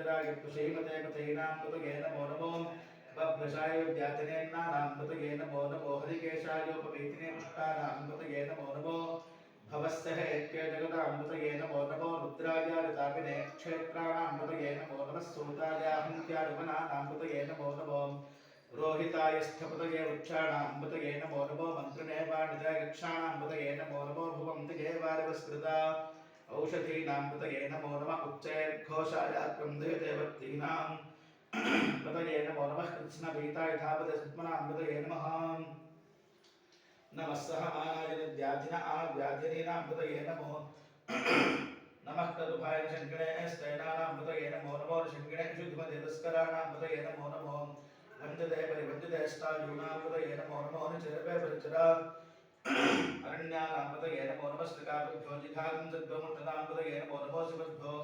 శ్రీమతేకైనామృతేన మో నమో భ్రషాయ వ్యాతనేన్నామృతేన మో నమో హరికేశాయోపవీతినే పుష్టానామృతేన మో నమో భవస్సహేత్యే జగదామృతేన మో నమో రుద్రాయాతాపినే క్షేత్రాణామృతేన మో నమ पतये नमो नमो मन्त्रिणे वाणिजयक्षाणां पतये नमो नमो भुवन्तिये वारिवस्कृता औषधीनां पतये नमो नमः उच्चैर्घोषाय क्रन्दयदेवतीनां पतये नमो नमः कृत्स्नपीताय धापद सुत्मनां पतये नमः नमः सहमानाय व्याधिन आ व्याधिनीनां पतये नमो नमः तदुभाय शङ्करे स्तेनानां पतये नमो नमो शङ्करे शुद्धमदे तस्कराणां पतये नमो नमो वन्दते परिवन्दते स्तायूनां पतये नमो नमो निचरवे परिचरा అరణ్యానాంబతో ఏన పౌర్ణమస్తికాభ్యో జిఘాగం సద్భ్యో ముషదాంబతో ఏన పౌర్ణమోసిభ్యో